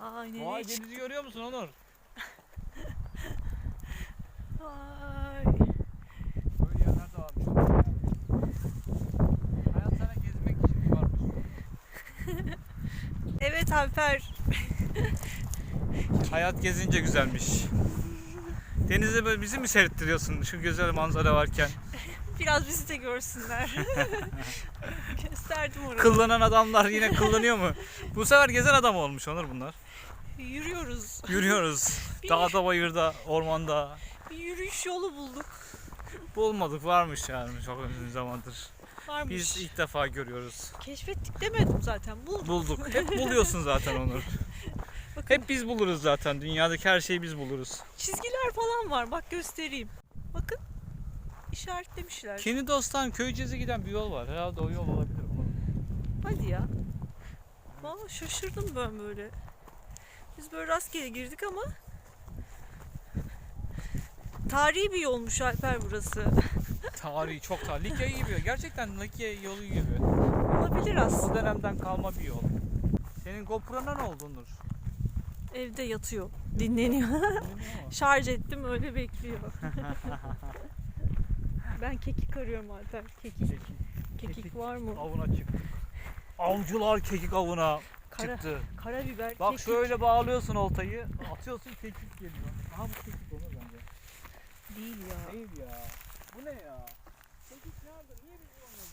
Vay nereye Vay çıktı? denizi görüyor musun Onur? Vay. Böyle yerler de varmış. Hayat sana gezmek için varmış. Evet Alper. Hayat gezince güzelmiş. Denizi böyle bizi mi seyrettiriyorsun şu güzel manzara varken? Biraz bizi de görsünler. Gösterdim orayı. Kıllanan adamlar yine kıllanıyor mu? Bu sefer gezen adam olmuş Onur bunlar. Yürüyoruz. Yürüyoruz. Bir- Dağda, bayırda, ormanda. Bir yürüyüş yolu bulduk. Bulmadık varmış yani çok uzun zamandır. Varmış. Biz ilk defa görüyoruz. Keşfettik demedim zaten. Bulduk. Bulduk. Hep buluyorsun zaten Onur. Bakın Hep biz buluruz zaten. Dünyadaki her şeyi biz buluruz. çizgiler falan var. Bak göstereyim. Bakın. işaretlemişler. Kinidos'tan Köyceğiz'e giden bir yol var. Herhalde o yol olabilir. Hadi ya. Valla şaşırdım ben böyle. Biz böyle rastgele girdik ama tarihi bir yolmuş Alper burası. Tarihi çok tarihi. Likya gibi. Gerçekten Likya yolu gibi. Olabilir O aslında. dönemden kalma bir yol. Senin GoPro'na ne oldu Onur? Evde yatıyor. Dinleniyor. Şarj ettim öyle bekliyor. ben kekik arıyorum Alper. Kekik. Kekik, Kekik. var mı? Avına çıktık. Avcılar kekik avına Kara, çıktı. karabiber, Bak kekik. şöyle bağlıyorsun oltayı, atıyorsun kekik geliyor. Aha bu kekik Onur bence. Değil ya. Değil ya. Bu ne ya? Kekik nerede? Niye biz bulmuyoruz?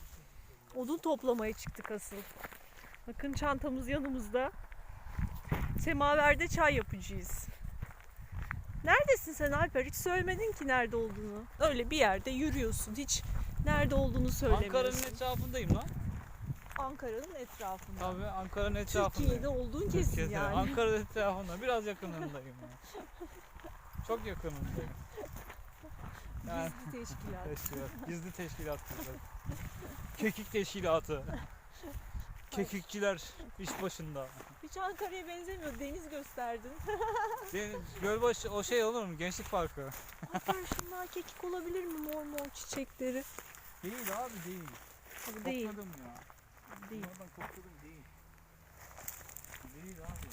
Odun toplamaya çıktık asıl. Bakın çantamız yanımızda. Semaverde çay yapacağız. Neredesin sen Alper? Hiç söylemedin ki nerede olduğunu. Öyle bir yerde yürüyorsun. Hiç nerede olduğunu söylemiyorsun. Ankara'nın etrafındayım lan. Ankara'nın etrafında. Tabii Ankara'nın etrafındayım. Türkiye'de olduğun kesin Türkiye'de, yani. Ankara'nın etrafında. Biraz yakınındayım. ya. Çok yakınındayım. Yani, Gizli teşkilat. teşkilat. Gizli teşkilat. kızlar. Kekik teşkilatı. Kekikçiler iş başında. Hiç Ankara'ya benzemiyor. Deniz gösterdin. Deniz, Gölbaşı o şey olur mu? Gençlik Parkı. Alper şunlar kekik olabilir mi? Mor mor çiçekleri. Değil abi değil. Bu değil. Ya. Değil. Bunlardan kokladım değil. Değil abi.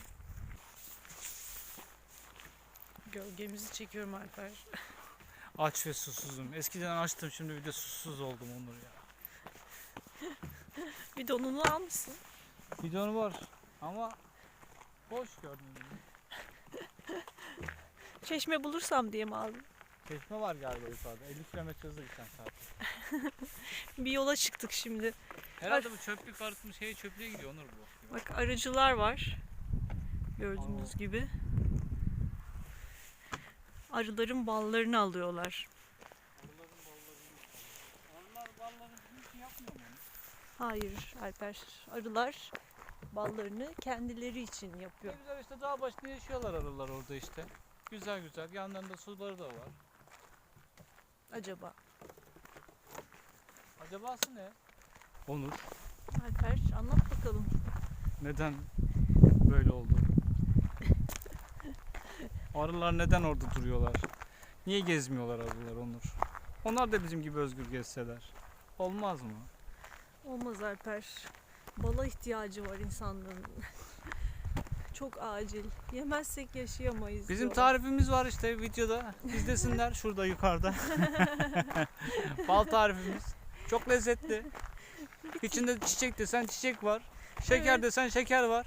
Gölgemizi çekiyorum Alper. Aç ve susuzum. Eskiden açtım şimdi bir de susuz oldum Onur ya. Bir donunu almışsın. Bidonu var ama boş gördüm. Çeşme bulursam diye mi aldın? Çeşme var galiba yukarıda. 50 kilometre hızla giden saat. Bir yola çıktık şimdi. Herhalde bu çöplük arıtmış şey çöplüğe gidiyor Onur bu. Bak arıcılar var. Gördüğünüz gibi. Arıların ballarını alıyorlar. Arıların ballarını Arılar ballarını bizim için yapmıyor mu? Hayır Alper. Arılar ballarını kendileri için Ne yapıyor. güzel işte dağ başında yaşıyorlar arılar orada işte. Güzel güzel. Yanlarında suları da var. Acaba? Acabası ne? Onur. Alper anlat bakalım. Neden böyle oldu? Arılar neden orada duruyorlar? Niye gezmiyorlar arılar Onur? Onlar da bizim gibi özgür gezseler. Olmaz mı? Olmaz Alper. Bala ihtiyacı var insanlığın. Çok acil. Yemezsek yaşayamayız. Bizim diyorlar. tarifimiz var işte videoda. İzlesinler şurada yukarıda. Bal tarifimiz. Çok lezzetli. İçinde çiçek desen çiçek var. Şeker Evet. desen şeker var.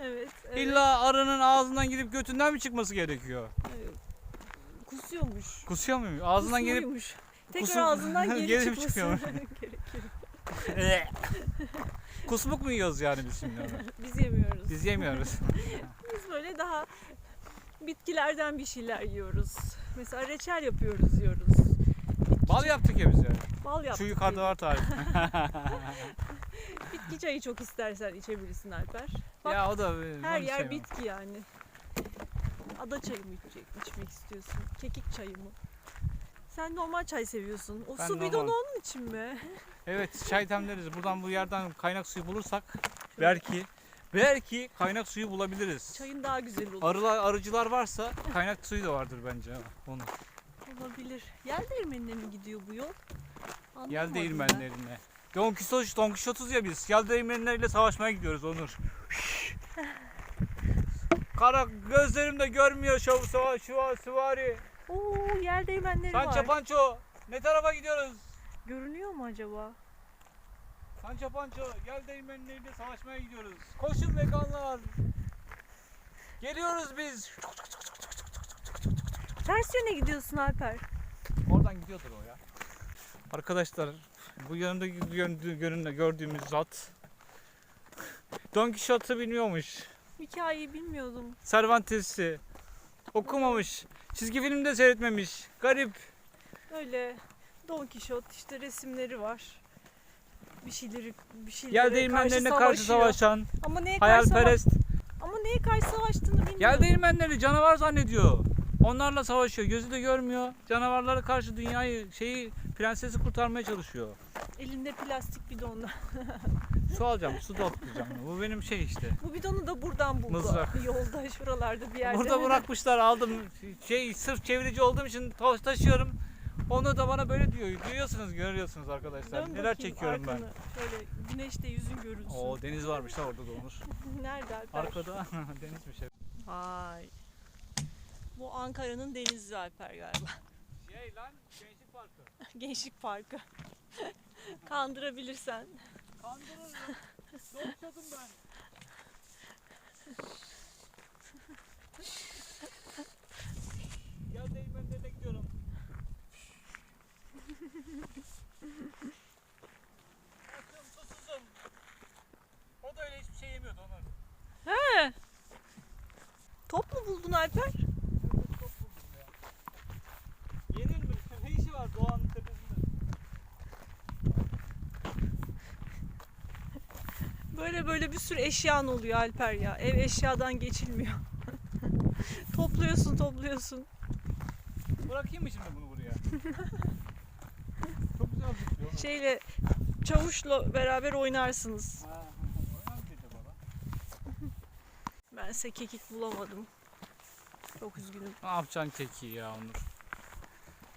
Evet. evet, İlla arının ağzından gidip götünden mi çıkması gerekiyor? evet. Kusuyormuş. Kusuyor muyum? Ağzından gelip Kusuyormuş. Tekrar ağzından geri, geri çıkması gerekiyor. Kusmuk mu yiyoruz yani biz şimdi? Biz yemiyoruz. Biz yemiyoruz. Biz böyle daha bitkilerden bir şeyler yiyoruz. Mesela reçel yapıyoruz yiyoruz. Bal yaptık ya biz ya. Bal yaptık. Şu yukarıda var tarif. Bitki çayı çok istersen içebilirsin Alper. Bak, ya o da Her yer sevmem. bitki yani. Ada çayı mı içecek, içmek istiyorsun? Kekik çayı mı? Sen normal çay seviyorsun. O Ben su bidonu normal. onun için mi? Evet çay demleriz. Buradan bu yerden kaynak suyu bulursak belki belki kaynak suyu bulabiliriz. Çayın daha güzel olur. Arılar arıcılar varsa kaynak suyu da vardır bence ha, onun. Olabilir. Yel değirmenine mi gidiyor bu yol? Anlamadım Yel ben. değirmenlerine. Don Kişot, Don Kişot'uz ya biz. Yel değirmenleriyle savaşmaya gidiyoruz Onur. Kara gözlerim de görmüyor şu şu şu süvari. Oo yer değmenleri var. Sancho Pancho ne tarafa gidiyoruz? Görünüyor mu acaba? Sancho Pancho gel değmenleriyle savaşmaya gidiyoruz. Koşun veganlar. Geliyoruz biz. Ters yöne gidiyorsun Alper. Oradan gidiyordur o ya. Arkadaşlar bu yanımda gö- göründe gördüğümüz zat Don Quixote'ı bilmiyormuş. Hikayeyi bilmiyordum. Cervantes'i okumamış. Çizgi film de seyretmemiş. Garip. Öyle Don Kişot işte resimleri var. Bir şeyleri bir şeylere Gel değirmenlerine karşı savaşıyor. savaşan, Ama neye karşı savaş... hayalperest. Ama neye karşı savaştığını bilmiyorum. Gel değirmenleri canavar zannediyor. Onlarla savaşıyor. Gözü de görmüyor. Canavarlara karşı dünyayı, şeyi, prensesi kurtarmaya çalışıyor. Elinde plastik bidonla. Su alacağım, su dolduracağım. Bu benim şey işte. Bu bidonu da buradan buldu. Mızrak. Yolda şuralarda bir yerde. Burada bırakmışlar aldım. Şey sırf çevirici olduğum için ta- taşıyorum. Onu da bana böyle diyor. Duyuyorsunuz, görüyorsunuz arkadaşlar. Dön Neler bakayım çekiyorum ben. arkanı. Şöyle güneşte yüzün görünsün. O deniz varmış da orada da olur. Nerede Alper? Arkada denizmiş hep. Vay. Bu Ankara'nın denizi Alper galiba. Şey lan Gençlik Parkı. Gençlik Parkı. Kandırabilirsen. Kandırırım. Dokçadım ben. Gel değirmenlerine gidiyorum. Açım susuzum. O da öyle hiçbir şey yemiyordu onun. He. Top mu buldun Alper? Çok buldum ya. Yenir mi? Ne işi var doğanın tepesinde? Böyle böyle bir sürü eşyan oluyor Alper ya. Ev eşyadan geçilmiyor. topluyorsun topluyorsun. Bırakayım mı şimdi bunu buraya? Çok güzel tutuyor. oğlum. Şeyle çavuşla beraber oynarsınız. Ha? Bense kekik bulamadım. Çok üzgünüm. Ne yapacaksın keki ya Onur?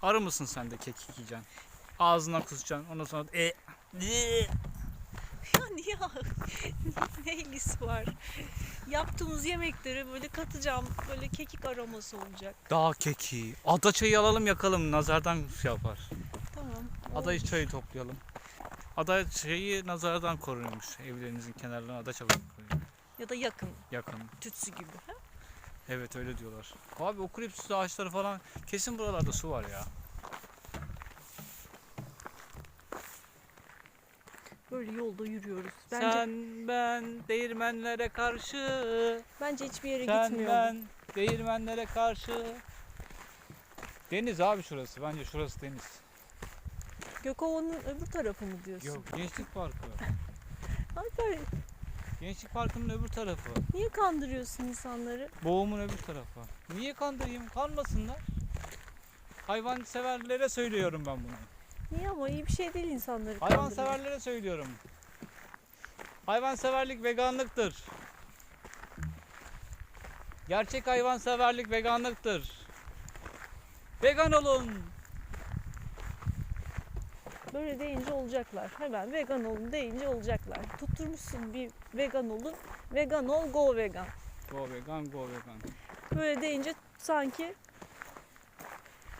Arı mısın sen de kekik yiyeceksin? Ağzına kusacaksın ondan sonra e, e. Ya niye? ne ilgisi var? Yaptığımız yemekleri böyle katacağım. Böyle kekik aroması olacak. Dağ keki. Ada çayı alalım yakalım nazardan şey yapar. Tamam. Ada olmuş. çayı toplayalım. Ada çayı nazardan koruyormuş. Evlerinizin kenarlarına ada çayı koyun. Ya da yakın. Yakın. Tütsü gibi. ha? Evet öyle diyorlar. Abi o kripsüs ağaçları falan kesin buralarda su var ya. Böyle yolda yürüyoruz. Bence Sen ben değirmenlere karşı bence hiçbir yere Sen gitmiyor. ben değirmenlere karşı. Deniz abi şurası. Bence şurası deniz. Gökova'nın öbür tarafı mı diyorsun? Yok Gençlik Parkı. Alper Gençlik Parkı'nın öbür tarafı. niye kandırıyorsun insanları? Boğumun öbür tarafı. Niye kandırayım? Kanmasınlar. Hayvan severlere söylüyorum ben bunu. Niye ama iyi bir şey değil insanları Hayvan kandırmak. severlere söylüyorum. Hayvan severlik veganlıktır. Gerçek hayvan severlik veganlıktır. Vegan olun. Böyle deyince olacaklar. Hemen vegan olun deyince olacaklar. Tutturmuşsun bir vegan olun. Vegan ol go vegan. Go vegan, go vegan. Böyle deyince sanki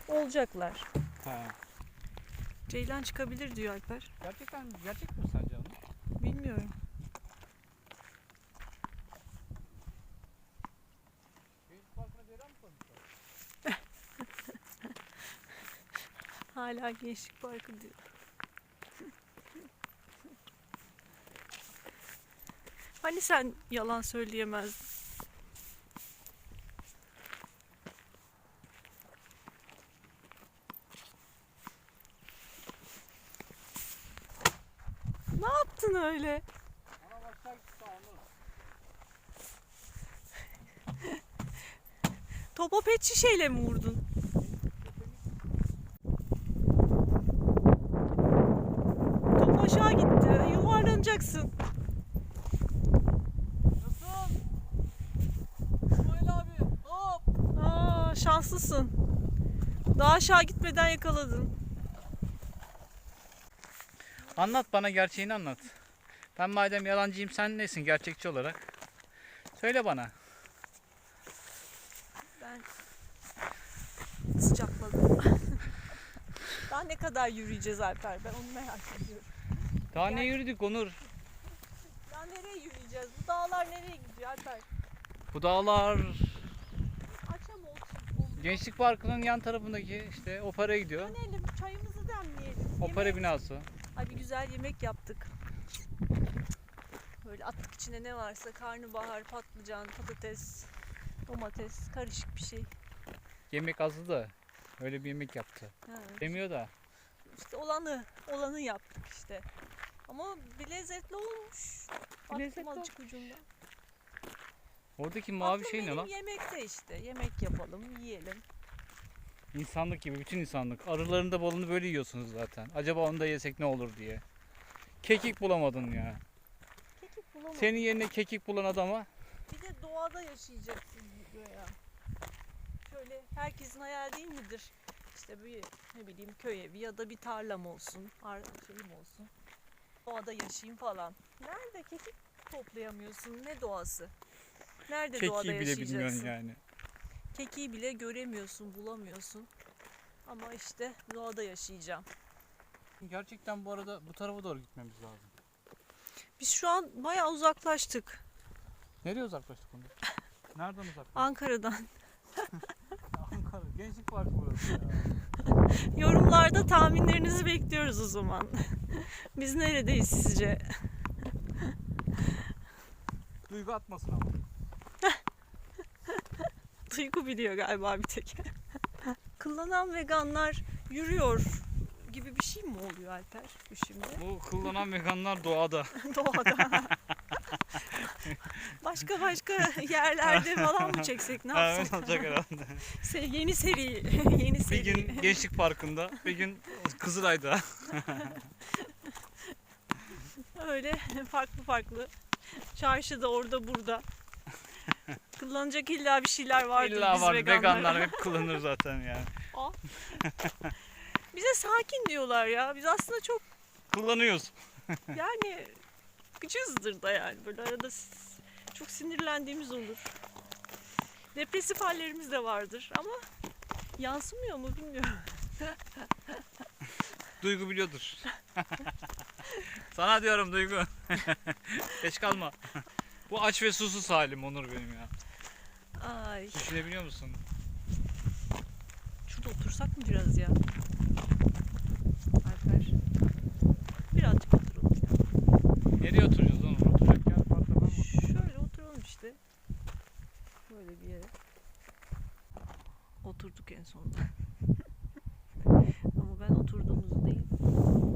olacaklar. He. Ceylan çıkabilir diyor Alper. Gerçekten gerçek mi sence onu? Bilmiyorum. Hala gençlik parkı diyor. Hani sen yalan söyleyemezdin? Ne yaptın öyle? Topa pet şişeyle mi vurdun? Top aşağı gitti. Yuvarlanacaksın. Nasıl? İsmail abi hop. Aa, şanslısın. Daha aşağı gitmeden yakaladın. Anlat bana gerçeğini anlat. Ben madem yalancıyım sen nesin gerçekçi olarak? Söyle bana. Ben sıcakladım. Daha ne kadar yürüyeceğiz Alper? Ben onu merak ediyorum. Daha yani... ne yürüdük Onur? Daha nereye yürüyeceğiz? Bu dağlar nereye gidiyor Alper? Bu dağlar... Akşam olsun. Gençlik Parkı'nın yan tarafındaki işte opera gidiyor. Dönelim, çayımızı demleyelim. Opera Yemeğimiz... binası. Ay bir güzel yemek yaptık. Böyle attık içine ne varsa karnabahar, patlıcan, patates, domates, karışık bir şey. Yemek azdı da öyle bir yemek yaptı. Ha, Demiyor da. işte olanı, olanı yaptık işte. Ama bir lezzetli olmuş. Baktım lezzetli azıcık ucundan. Oradaki mavi Aklım şey ne lan? Yemekte işte. Yemek yapalım, yiyelim. İnsanlık gibi bütün insanlık. Arıların da balını böyle yiyorsunuz zaten. Acaba onu da yesek ne olur diye. Kekik bulamadın ya. Kekik bulamadım. Senin yerine kekik bulan adama Bir de doğada yaşayacaksın diyor ya. Şöyle herkesin hayal değil midir? İşte bir ne bileyim köy evi ya da bir tarlam olsun, şeyim olsun. Doğada yaşayayım falan. Nerede kekik toplayamıyorsun? Ne doğası? Nerede doğada kekiği bile yaşayacaksın? bilmiyorsun yani. Kekiği bile göremiyorsun, bulamıyorsun. Ama işte doğada yaşayacağım. Gerçekten bu arada bu tarafa doğru gitmemiz lazım. Biz şu an bayağı uzaklaştık Nereye uzaklaştık onu? Nereden uzaklaştık? Ankara'dan. Ankara. Gençlik Parkı burası ya. Yorumlarda tahminlerinizi bekliyoruz o zaman. Biz neredeyiz sizce? Duygu atmasın ama. Duygu biliyor galiba bir tek. Kıllanan veganlar yürüyor gibi bir şey mi oluyor Alper bu şimdi? Bu kullanan veganlar doğada. Doğada. başka başka yerlerde falan mı çeksek ne Evet yapsak? olacak herhalde. Se- yeni seri, yeni Bir seri. gün Gençlik Parkı'nda, bir gün Kızılay'da. Öyle farklı farklı. Çarşıda orada burada. Kullanacak illa bir şeyler vardır İlla biz var veganlar hep kullanır zaten yani. Bize sakin diyorlar ya. Biz aslında çok Kullanıyoruz. yani gıcızdır da yani. Böyle arada s- çok sinirlendiğimiz olur. Depresif hallerimiz de vardır ama yansımıyor mu bilmiyorum. Duygu biliyordur. Sana diyorum Duygu. Geç kalma. Bu aç ve susuz halim Onur benim ya. Ay. Düşünebiliyor musun? Şurada otursak mı biraz ya? Alper. Birazcık oturalım ya. Nereye oturacağız Onur? Oturacak yer var tamam mı? Şöyle oturalım işte. Böyle bir yere. Oturduk en sonunda. Ama ben oturduğumuzu değil,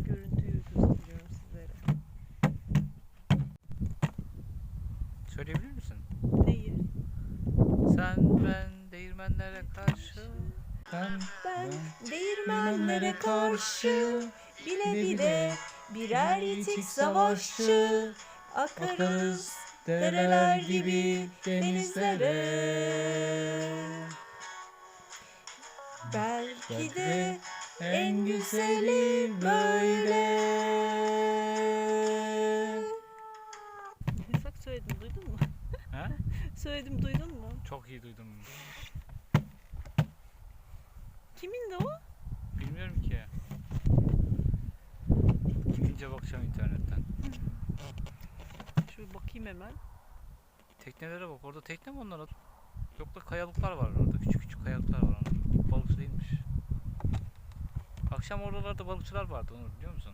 görüntüyü gösteriyorum sizlere. Söyleyebilir misin? Neyi? Sen ben değirmenlere karşı ben Ben değirmenlere karşı bile bile birer yitik savaşçı akarız dereler gibi denizlere. Belki de en güzeli böyle. Bak söyledim duydun mu? He? Söyledim duydun mu? Çok iyi duydum. Kimin de o? Bilmiyorum ki. Gidince bakacağım internetten. Şöyle bakayım hemen. Teknelere bak. Orada tekne mi onlar? Yok da kayalıklar var orada. Küçük küçük kayalıklar var. Balıkçı değilmiş. Akşam oralarda balıkçılar vardı Onur biliyor musun?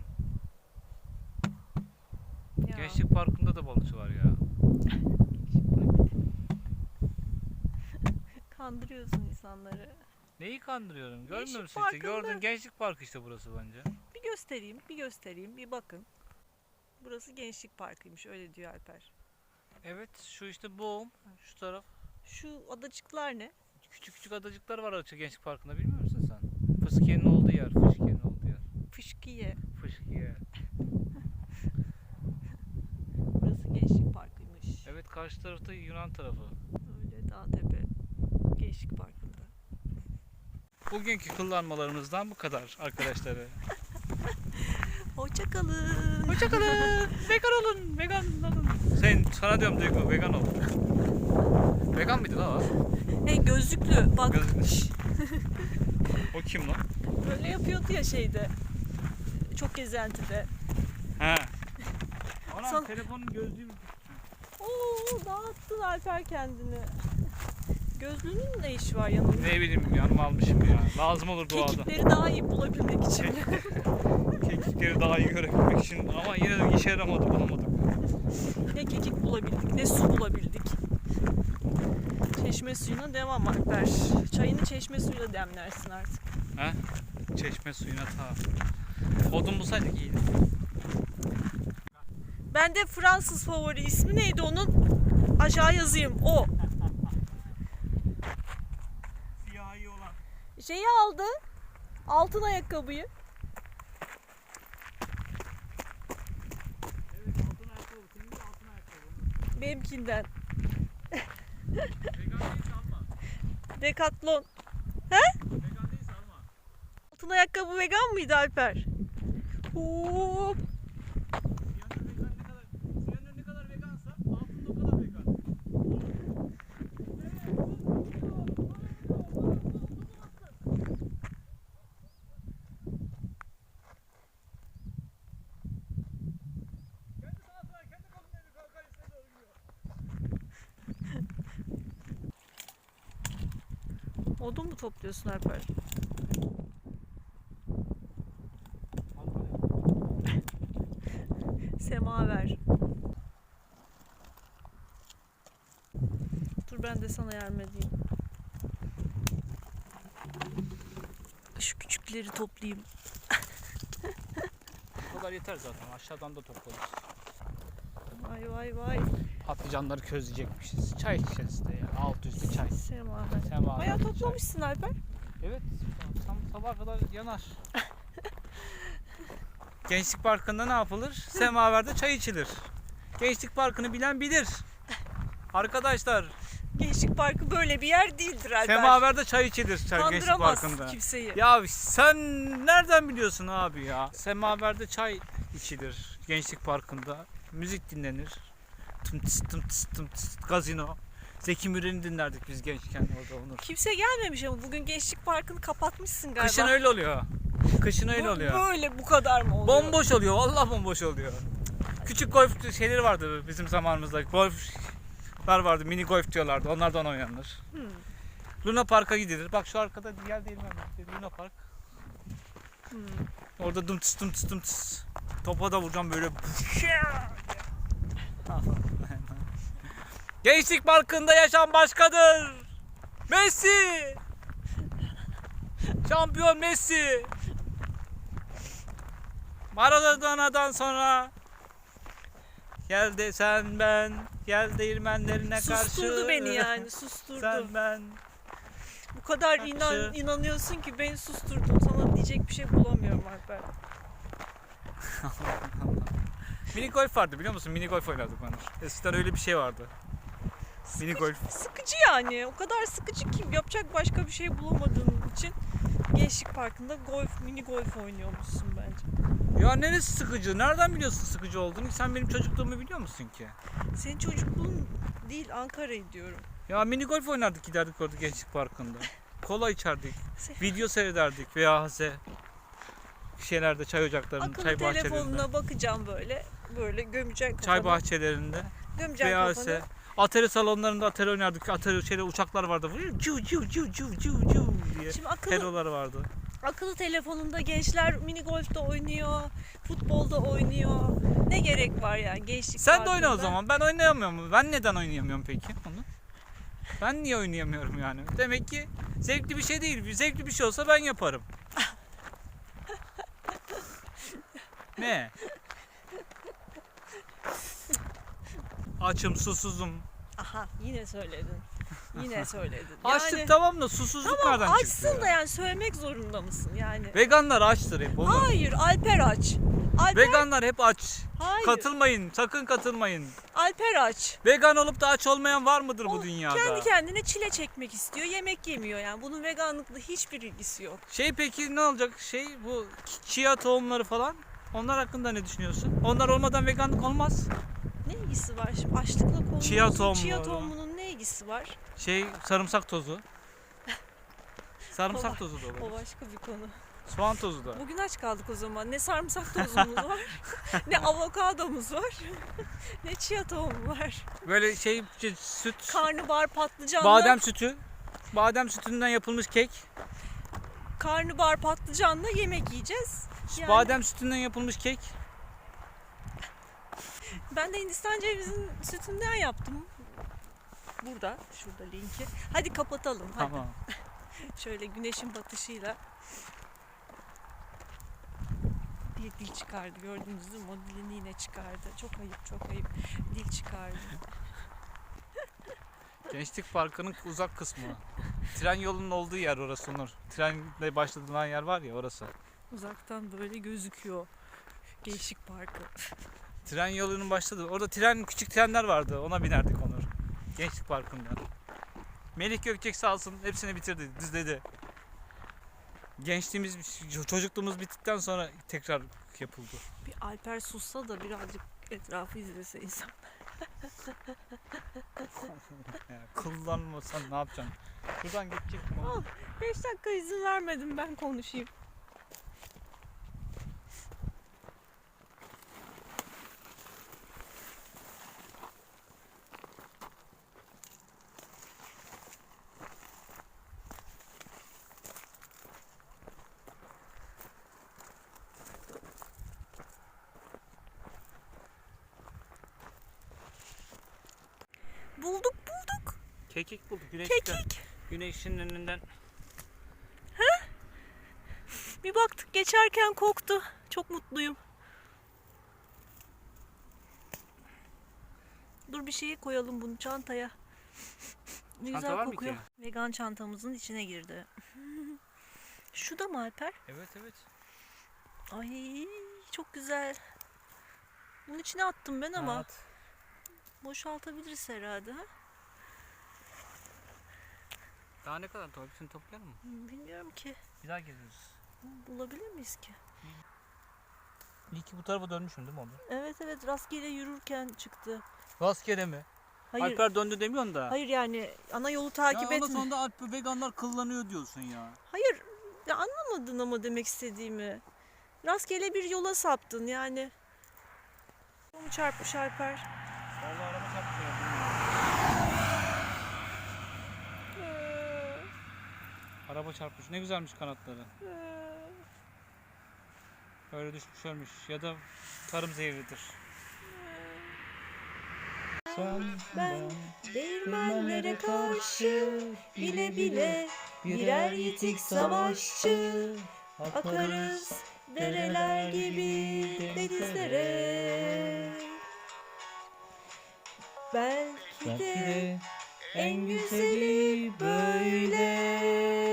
Ya. Gençlik Parkı'nda da balıkçı var ya. Kandırıyorsun insanları. Neyi kandırıyorum? Görmüyor musun işte? Parkı'nda- Gördün Gençlik Parkı işte burası bence. Bir göstereyim, bir göstereyim, bir bakın. Burası Gençlik Parkı'ymış, öyle diyor Alper. Evet şu işte boğum. Şu taraf. Şu adacıklar ne? Küçük küçük adacıklar var açık Gençlik Parkı'nda bilmiyor musun sen? Fıskiye'nin olduğu yer. Fıskiye'nin olduğu yer. Fışkiye. Fıskiye. Burası Gençlik Parkı'ymış. Evet karşı tarafta Yunan tarafı. Öyle dağ tepe. Gençlik Parkı'nda. Bugünkü kullanmalarımızdan bu kadar arkadaşlar. Hoşçakalın. Hoşçakalın. vegan olun. Vegan olun. Sen sana diyorum Duygu vegan ol. Vegan mıydı lan o? Hey gözlüklü bak. Gözlüklü. O kim lan? Böyle yapıyordu ya şeyde. Çok gezentide. He. Anam Son- telefonun gözlüğü Oo dağıttın Alper kendini. Gözlüğünün ne işi var yanında? Ne bileyim yanıma almışım ya. Lazım olur doğada. Kekikleri daha iyi bulabilmek için. Kekikleri daha iyi görebilmek için ama yine de işe yaramadı bulamadık. ne kekik bulabildik ne su bulabildik. Çeşme suyuna devam Alper. Çayını çeşme suyuyla demlersin artık. He? Çeşme suyuna ta. Odun bulsaydık iyiydi. Ben de Fransız favori ismi neydi onun? Aşağı yazayım. O. Şeyi aldı. Altın ayakkabıyı. Evet altın ayakkabı. Senin de altın ayakkabı. Benimkinden. Vegan değilse alma. Decathlon. Vegan değilse alma. Altın ayakkabı vegan mıydı Alper? Hop. Siyanür vegan ne kadar, siyanür ne kadar vegansa altın da o kadar vegan. Kendi sağa sağa kendi koluna bir kalkar üstüne doğru gidiyor. Odun mu topluyorsun Alper? Semaver. Dur ben de sana yardım edeyim. Şu küçükleri toplayayım. Bu kadar yeter zaten aşağıdan da toplarız. Vay vay vay. Patlıcanları közleyecekmişiz. Çay içeceğiz de ya. Alt üstü çay. Semaver. Semaver, Bayağı toplamışsın Alper. Evet, tam sabaha kadar yanar. Gençlik Parkı'nda ne yapılır? Semaverde çay içilir. Gençlik Parkı'nı bilen bilir. Arkadaşlar, Gençlik Parkı böyle bir yer değildir Alper. Semaverde çay içilir çay Gençlik Parkı'nda. kimseyi. Ya sen nereden biliyorsun abi ya? Semaverde çay içilir Gençlik Parkı'nda. Müzik dinlenir. Tım tıs tım tıs tım tıs gazino. Zeki Müren'i dinlerdik biz gençken orada Onur. Kimse gelmemiş ama bugün Gençlik Parkı'nı kapatmışsın galiba. Kışın öyle oluyor. Kışın öyle Bu- oluyor. Böyle bu kadar mı oluyor? Bomboş oluyor. Vallahi bomboş oluyor. Küçük golf şeyleri vardı bizim zamanımızda. Golfler vardı. Mini golf diyorlardı. Onlardan oynanır. Hmm. Luna Park'a gidilir. Bak şu arkada yer değil mi? Luna Park. Hmm. Orada dım tıs dım tıs dım tıs. Topa da vuracağım böyle. Gençlik Parkı'nda yaşam başkadır. Messi. Şampiyon Messi. Maradona'dan sonra Gel de sen ben Gel değirmenlerine karşı Susturdu beni yani susturdu. Sen ben Bu kadar Karşı. inan, inanıyorsun ki beni susturdun. Sana diyecek bir şey bulamıyorum Alper. Mini golf vardı biliyor musun? Mini golf oynardık Onur. Eskiden öyle bir şey vardı. Mini golf. Sıkıcı yani. O kadar sıkıcı ki yapacak başka bir şey bulamadığın için Gençlik Parkı'nda golf, mini golf oynuyormuşsun bence. Ya neresi sıkıcı? Nereden biliyorsun sıkıcı olduğunu? Sen benim çocukluğumu biliyor musun ki? Senin çocukluğun değil Ankara'yı diyorum. Ya mini golf oynardık giderdik orada Gençlik Parkı'nda. Kola içerdik. Video seyrederdik veya hase şeylerde çay ocaklarında, Akıllı çay bahçelerinde. telefonuna bakacağım böyle. Böyle gömeceksin Çay kafanı. bahçelerinde Gömeceksin veya kafanı. Atari salonlarında atari oynardık. Atari şeyde uçaklar vardı. Ciu ciu ciu ciu ciu ciu diye. Şimdi akıllı, Telolar vardı. akıllı telefonunda gençler mini golfte oynuyor, futbolda oynuyor. Ne gerek var yani gençlik Sen de oyna o zaman. Ben oynayamıyorum. Ben neden oynayamıyorum peki onu? Ben niye oynayamıyorum yani? Demek ki zevkli bir şey değil. Zevkli bir şey olsa ben yaparım. ne? Açım, susuzum. Aha yine söyledin. Yine söyledin. Açlık yani, tamam da susuzluk tamam nereden açsın çıktı? da ya? yani söylemek zorunda mısın yani? Veganlar açtır hep oğlum. Hayır Alper aç. Alper Veganlar hep aç. hayır. Katılmayın, sakın katılmayın. Alper aç. Vegan olup da aç olmayan var mıdır bu O dünyada? Kendi kendine çile çekmek istiyor. Yemek yemiyor yani. Bunun veganlıkla hiçbir ilgisi yok. Şey peki ne olacak şey bu chia tohumları falan onlar hakkında ne düşünüyorsun? Onlar olmadan veganlık olmaz. İlgisi var şimdi açlıkla konumuzun Chia tohumu chia tohumunun ne ilgisi var? Şey sarımsak tozu. Sarımsak tozu da O olur. başka bir konu. Soğan tozu da. Bugün aç kaldık o zaman. Ne sarımsak tozumuz var, ne avokadomuz var, ne chia tohumu var. Böyle şey şey, süt, Karnabahar patlıcanla, badem sütü, badem sütünden yapılmış kek, karnabahar patlıcanla yemek yiyeceğiz. Yani badem sütünden yapılmış kek. Ben de Hindistan cevizinin sütünden yaptım. Burada, şurada linki. Hadi kapatalım. Hadi. Tamam. Şöyle güneşin batışıyla bir dil çıkardı. Gördünüz mi? O dilini yine çıkardı. Çok ayıp, çok ayıp. Dil çıkardı. Gençlik Parkı'nın uzak kısmı. Tren yolunun olduğu yer orası Onur. Trenle başlatılan yer var ya orası. Uzaktan böyle gözüküyor. Gençlik Parkı. Tren yolunun başladığı. Orada tren küçük trenler vardı. Ona binerdik Onur. Gençlik Parkı'nda. Melih Gökçek sağ olsun hepsini bitirdi, düzledi. Gençliğimiz, çocukluğumuz bittikten sonra tekrar yapıldı. Bir Alper sussa da birazcık etrafı izlese insan. Kullanmasan ne yapacaksın? Şuradan geçecek mi? Al. 5 dakika izin vermedim ben konuşayım. Bulduk bulduk. Kekik bulduk. Güneş Güneşin önünden. Bir baktık geçerken koktu. Çok mutluyum. Dur bir şeye koyalım bunu çantaya. Ne Çanta güzel var mı kokuyor. ki? Vegan çantamızın içine girdi. Şu da mı Alper? Evet evet. Ay çok güzel. Bunun içine attım ben ama Evet. boşaltabiliriz herhalde. Ha? Daha ne kadar tuvalet? Hepsini toplayalım mı? Bilmiyorum ki. Bir daha geliriz. Bulabilir miyiz ki? İyi ki bu tarafa dönmüşüm değil mi orada? Evet evet rastgele yürürken çıktı. Rastgele mi? Hayır. Alper döndü demiyorsun da. Hayır yani ana yolu takip ya ondan etme. sonra da Alper veganlar kıllanıyor diyorsun ya. Hayır ya anlamadın ama demek istediğimi. Rastgele bir yola saptın yani. Mu çarpmış Alper? Vallahi araba çarpıyor. Ee, Araba çarpmış. Ne güzelmiş kanatları. Öyle düşmüş ölmüş. Ya da tarım zehridir. Ben değirmenlere karşı bile bile birer yitik savaşçı akarız dereler gibi denizlere. Belki de en güzeli böyle.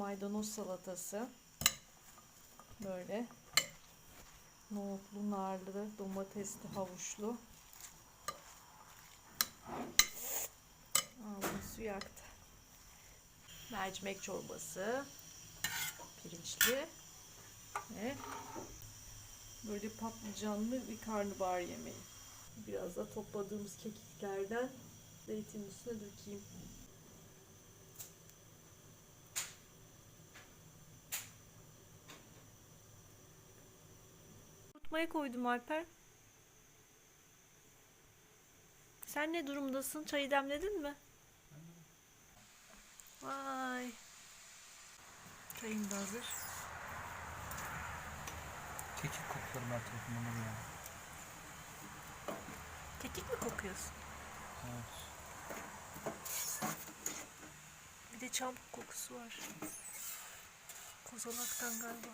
Maydanoz salatası. Böyle nohutlu, narlı, domatesli, havuçlu. Ağzım su yaktı. Mercimek çorbası. Pirinçli. Ve böyle patlıcanlı bir karnabahar yemeği. Biraz da topladığımız kekiklerden zeytin üstüne dökeyim. Kurutmaya koydum Alper. Sen ne durumdasın? Çayı demledin mi? Vay. Çayım da hazır. Kekik koklarım her tarafından ya. Kekik mi kokuyorsun? Evet. Bir de çam kokusu var. Kozalaktan galiba.